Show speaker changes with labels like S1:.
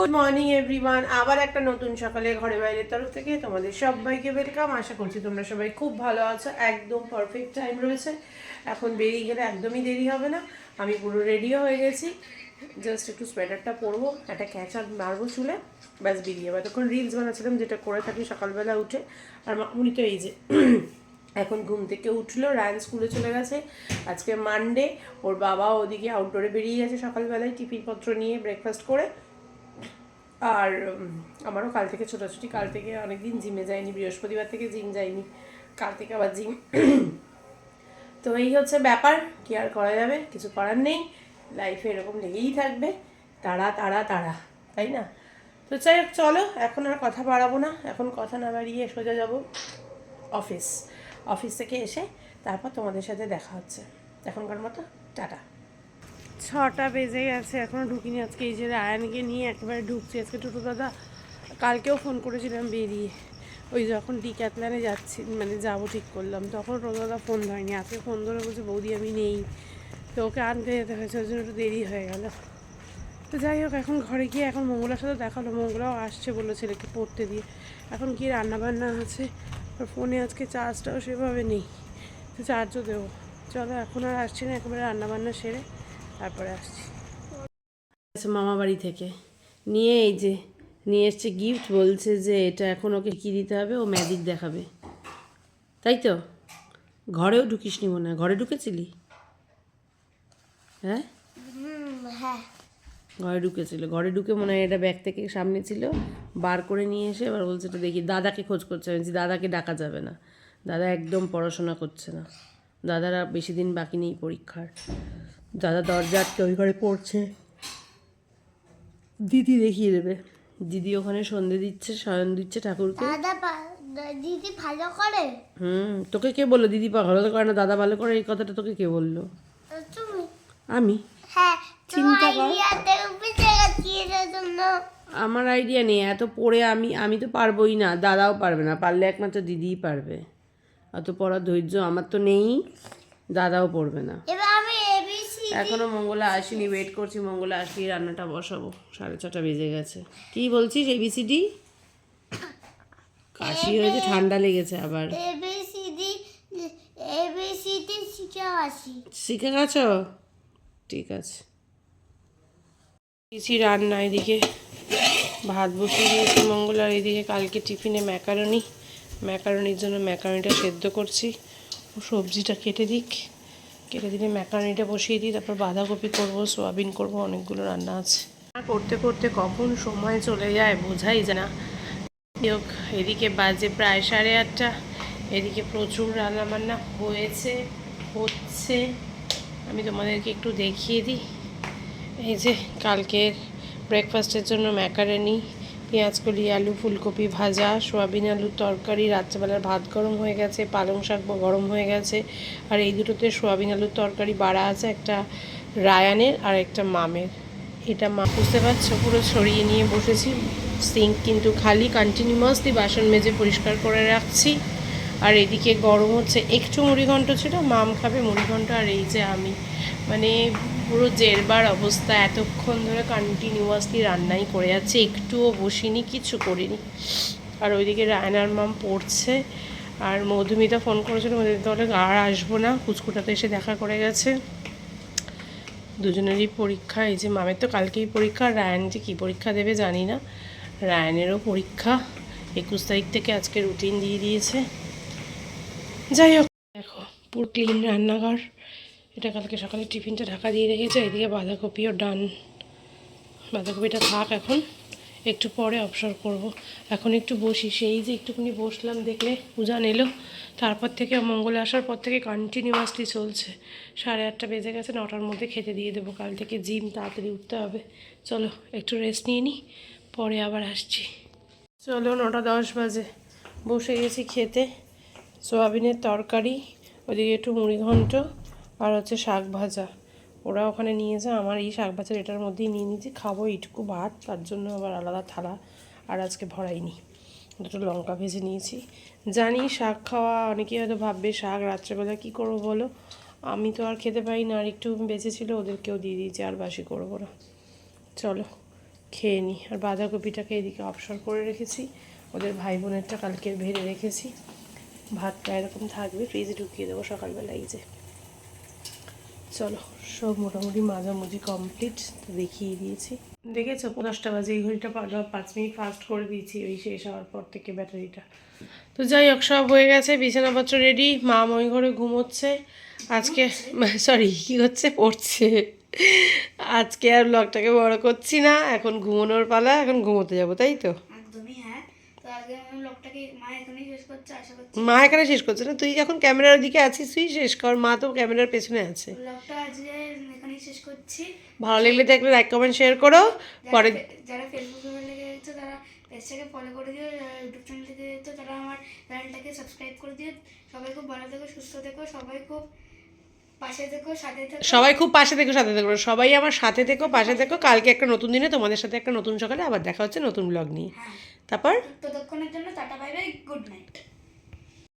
S1: Good morning everyone আবার একটা নতুন সকালে ঘরে বাইরের তরফ থেকে তোমাদের সবাইকে ওয়েলকাম আশা করছি তোমরা সবাই খুব ভালো আছো। একদম পারফেক্ট টাইম রয়েছে। এখন বেরিয়ে গেলে একদমই দেরি হবে না। আমি পুরো রেডিও হয়ে গেছি। জাস্ট একটু সোয়েটারটা পরবো, একটা ক্যাচার মারবো চুলে। ব্যাস, বেরিয়ে যাব তখন রিলস বানাচ্ছিলাম, যেটা করে থাকি সকালবেলা উঠে। আর উনি তো এই যে, এখন ঘুম থেকে উঠল, রায়ন স্কুলে চলে গেছে। আজকে মানডে ওর বাবা ওদিকে আউটডোরে বেরিয়ে গেছে সকালবেলায়, টিফিনপত্র নিয়ে ব্রেকফাস্ট করে। আর আমারও কাল থেকে ছোটাছুটি, কাল থেকে অনেকদিন জিমে যাইনি, বৃহস্পতিবার থেকে জিম যাইনি, কাল থেকে আবার জিম। তো এই হচ্ছে ব্যাপার, কি আর করা যাবে, কিছু করার নেই লাইফে এরকম লেগেই থাকবে, তারা তারা তারা, তাই না? তো যাই হোক, চলো, এখন আর কথা বাড়াবো না, এখন কথা না বাড়িয়ে সোজা যাব অফিস অফিস থেকে এসে তারপর তোমাদের সাথে দেখা হচ্ছে। এখনকার মতো, টাটা। ছটা বেজে গেছে এখনও ঢুকিনি। আজকে এই যে রায়ানকে নিয়ে একেবারে ঢুকছি। আজকে টোটো দাদা কালকেও ফোন করেছিলাম বেরিয়ে। ওই যখন ডি ক্যাতলানে যাচ্ছি মানে যাব ঠিক করলাম, তখন দাদা ফোন ধরেনি। আজকে ফোন ধরে বলছে, বৌদি, আমি নেই। তো ওকে আনতে যেতে হয়েছে ওই জন্য একটু দেরি হয়ে গেল। তো যাই হোক, এখন ঘরে গিয়ে এখন মঙ্গলার সাথে দেখাল মঙ্গলাও আসছে বলল ছেলেকে পড়তে দিয়ে। এখন কি রান্না বান্না আছে? আর ফোনে আজকে চার্জটাও সেভাবে নেই। তো চার্জও দেবো। চলো, এখন আর আসছি না, একেবারে রান্না বান্না সেরে। তারপরে আসছি। আচ্ছা মামা বাড়ি থেকে। নিয়ে এই যে নিয়ে এসছে গিফট বলছে যে এটা এখন ওকে কী দিতে হবে ও ম্যাজিক দেখাবে। তাই তো? ঘরেও ঢুকিসনি মনে হয়। ঘরে ঢুকেছিলি? হ্যাঁ?
S2: হ্যাঁ।
S1: ঘরে ঢুকেছিল। ঘরে ঢুকে মনে হয় এটা ব্যাগ থেকে সামনে ছিল। বার করে নিয়ে এসে এবার বলছে এটা দেখি। দাদাকে খোঁজ করছে। আমি দাদাকে ডাকা যাবে না। দাদা একদম পড়াশোনা করছে না। দাদারা বেশি দিন বাকি নেই পরীক্ষার। দাদা দরজা আটকে ওই ঘরে পড়ছে। দিদি দেখিয়ে দেবে। দিদি ওখানে সন্ধে দিচ্ছে শয়ন দিচ্ছে ঠাকুরকে।
S2: দিদি ভালো করে?
S1: হুম তোকে কে বলল দিদি ভালো করে না দাদা ভালো করে? এই কথাটা তোকে কে বলল? আমি?
S2: হ্যাঁ
S1: চিন্তা কর। আমার আইডিয়া নেই এত পড়ে আমি আমি তো পারবোই না দাদাও পারবে না পারলে একমাত্র দিদিই পারবে। অত পড়ার ধৈর্য আমার তো নেই দাদাও পড়বে না।
S2: এবার আমি এবিসি
S1: এখনও মঙ্গলা আসেনি ওয়েট করছি মঙ্গলা আসলেই রান্নাটা বসাবো। সাড়ে ছটা বেজে গেছে। কি বলছিস এবিসিডি কাশি হয়েছে ঠান্ডা লেগেছে আবার।
S2: এবিসিডি এবিসিডি শিখে আসি।
S1: শিখে গেছো? ঠিক আছে। দিয়েছি রান্না এদিকে। ভাত বসিয়ে দিয়েছি মঙ্গলার এদিকে। কালকে টিফিনে ম্যাকারনি। ম্যাকারনির জন্য ম্যাকারনিটা সেদ্ধ করছি। ও সবজিটা কেটে দিক। কেটে দিলে ম্যাকারনিটা বসিয়ে দিই, তারপর বাঁধাকপি করব, সোয়াবিন করব, অনেকগুলো রান্না আছে। করতে করতে কখন সময় চলে যায় বোঝাই যায় না। হোক, এদিকে বাজে প্রায় সাড়ে আটটা। এদিকে প্রচুর রান্না বান্না হয়েছে, হচ্ছে। আমি তোমাদেরকে একটু দেখিয়ে দিই। এই যে কালকের ব্রেকফাস্টের জন্য ম্যাকারানি পেঁয়াজকলি, আলু, ফুলকপি ভাজা, সোয়াবিন আলুর তরকারি, রাত্রেবেলার ভাত গরম হয়ে গেছে, পালং শাক গরম হয়ে গেছে। আর এই দুটোতে সোয়াবিন আলুর তরকারি, বাড়া আছে, একটা রায়ানের আর একটা মামের। এটা মা বুঝতে পারছ? পুরো ছড়িয়ে নিয়ে বসেছি। সিঙ্ক কিন্তু খালি কন্টিনিউয়াসলি বাসন মেজে পরিষ্কার করে রাখছি। আর এদিকে গরম হচ্ছে, একটু মুড়িঘণ্ট ছিল, মাম খাবে মুড়িঘণ্ট, আর এই যে আমি। মানে পুরো জেরবার অবস্থা। এতক্ষণ ধরে কন্টিনিউয়াসলি রান্নাই করে যাচ্ছে একটুও বসিনি, কিছু করিনি। আর ওইদিকে রায়নার মাম পড়ছে। আর মধুমিতা ফোন করেছিল, মধুমিতা বলে, আর আসব না। কুচকুটাতে এসে দেখা করে গেছে। দুজনেরই পরীক্ষা। এই যে মামের তো কালকেই পরীক্ষা। রায়ান যে কী পরীক্ষা দেবে জানি না। রায়নেরও পরীক্ষা। একুশ তারিখ থেকে আজকে রুটিন দিয়ে দিয়েছে। যাই হোক, দেখো, পুরো ক্লিন রান্নাঘর। এটা কালকে সকালে টিফিনটা ঢাকা দিয়ে রেখেছে, এদিকে বাঁধাকপিও ডান বাঁধাকপিটা থাক এখন, একটু পরে অবসর করব। এখন একটু বসি, সেই যে একটুখানি বসলাম দেখলে উজান এলো তারপর থেকে মঙ্গলে আসার পর থেকে কন্টিনিউয়াসলি চলছে। সাড়ে আটটা বেজে গেছে, নটার মধ্যে খেতে দিয়ে দেবো। কাল থেকে জিম তাড়াতাড়ি উঠতে হবে। চলো, একটু রেস্ট নিয়ে নিই পরে আবার আসছি। চলো, নটা দশ বাজে। বসে গেছি খেতে। সোয়াবিনের তরকারি, ওদিকে একটু মুড়ি ঘন্ট আর হচ্ছে শাক ভাজা। ওরা ওখানে নিয়ে যায় আমার এই শাক ভাজার এটার মধ্যেই নিয়ে নিয়েছি, খাব এইটুকু ভাত, তার জন্য আবার আলাদা থালা আর আজকে ভরাইনি। দুটো লঙ্কা ভেজে নিয়েছি। জানি শাক খাওয়া, অনেকেই হয়তো ভাববে শাক রাত্রেবেলা কী করব বলো? আমি তো আর খেতে পারি না, আর একটু বেঁচে ছিল, ওদেরকেও দিয়ে দিয়েছি, আর বাসি করব না। চলো, খেয়ে নিই আর বাঁধাকপিটাকে এদিকে অবসর করে রেখেছি। ওদের ভাই বোনেরটা কালকে ভেড়ে রেখেছি। ভাতটা এরকম থাকবে, ফ্রিজে ঢুকিয়ে দেবো সকালবেলা এই যে। চলো, সব মোটামুটি মাঝামাঝি কমপ্লিট দেখিয়ে দিয়েছি। দেখেছ, দশটা বাজে, এই ঘড়িটা পাঁচ মিনিট ফাস্ট করে দিয়েছি, ওই শেষ হওয়ার পর থেকে ব্যাটারিটা। তো যাই হোক, সব হয়ে গেছে, বিছানাপত্র রেডি মা ওই ঘরে ঘুমোচ্ছে। আজকে সরি কি হচ্ছে? পড়ছে। আজকে আর ব্লগটাকে বড় করছি না, এখন ঘুমানোর পালা, এখন ঘুমোতে যাব, তাই তো
S3: তো? আজকে আমি ব্লগটাকে মা এখানেই শেষ করছে আশা করছি।
S1: মা এখানে শেষ করছে না তুই যখন ক্যামেরার দিকে আছিস তুই শেষ কর মা তো ক্যামেরার পেছনে আছে।
S3: ব্লগটা আজকে এখানেই শেষ করছি।
S1: ভালো লাগলে দেখলে লাইক কমেন্ট শেয়ার করো। পরে
S3: যারা ফেসবুকে লেগে গেছো তারা পেজটাকে ফলো করে দিও যারা ইউটিউব চ্যানেল থেকে তারা আমার চ্যানেলটাকে সাবস্ক্রাইব করে দিও। সবাই খুব ভালো থেকো সুস্থ থেকো সবাই খুব পাশে থেকো সাথে থেকো।
S1: সবাই খুব পাশে থেকো সাথে থেকো। সবাই আমার সাথে থেকো পাশে থেকো। কালকে একটা নতুন দিনে তোমাদের সাথে একটা নতুন সকালে আবার দেখা হচ্ছে নতুন ব্লগ নিয়ে।
S3: হ্যাঁ।
S1: তারপর?
S3: ততক্ষণের জন্য tata bye bye good night.